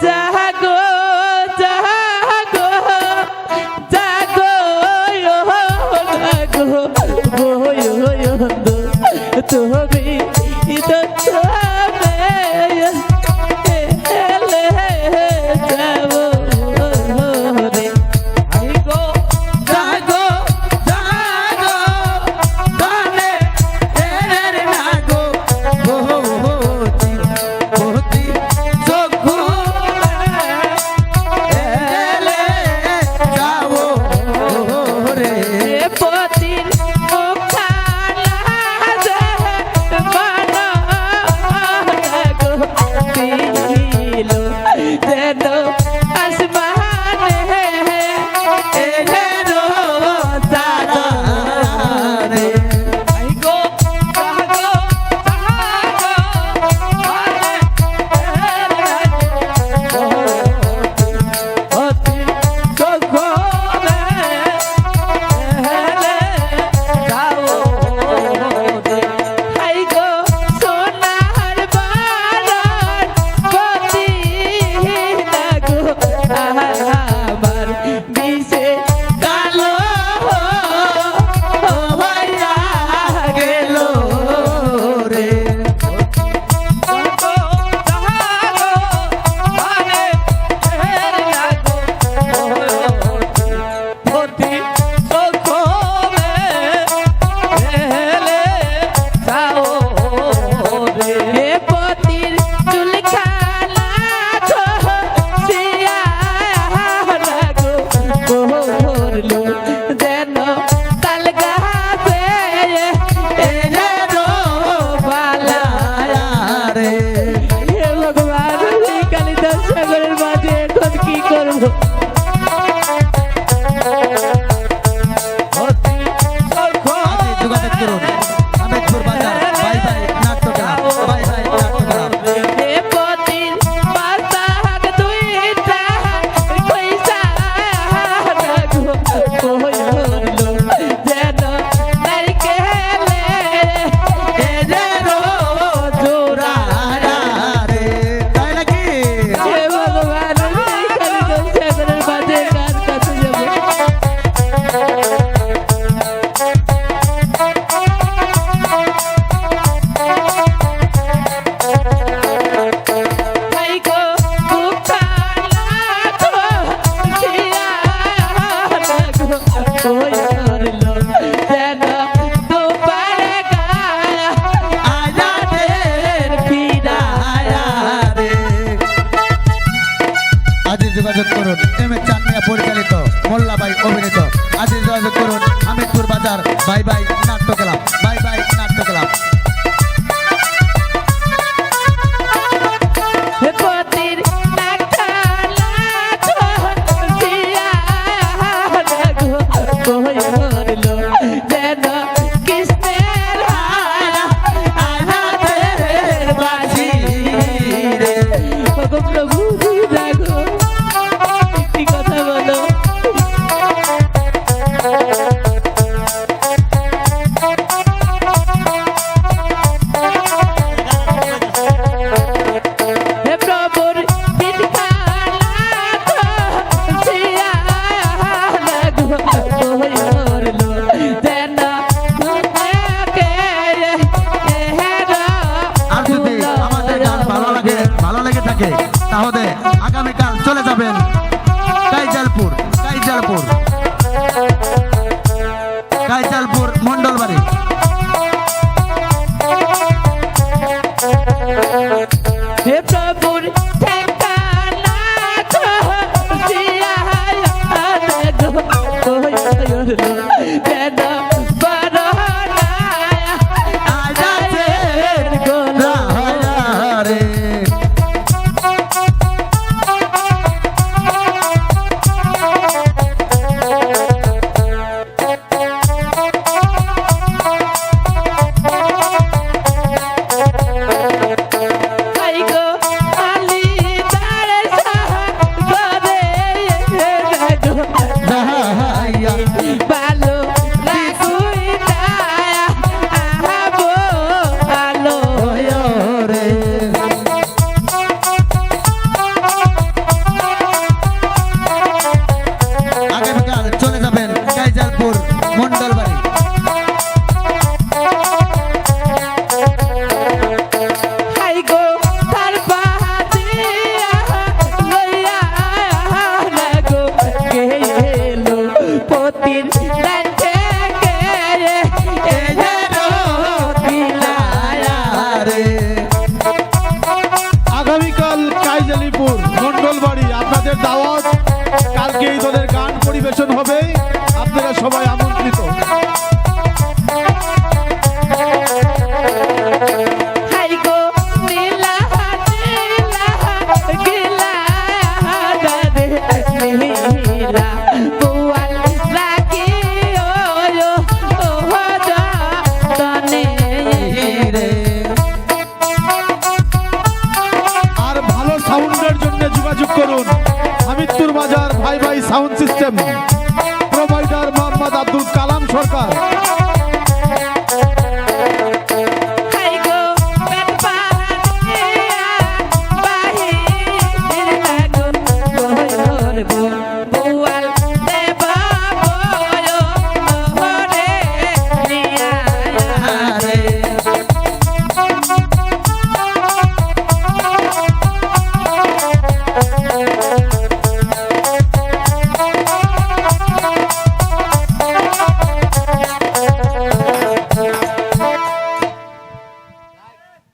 die. Tango. 拜拜。থাকে তাহলে আগামীকাল চলে যাবেন Kaizalpur Kaizalpur. Kaizalpur Mondalbari chairman provider Mohammad Abdul Kalam Sarkar Boy.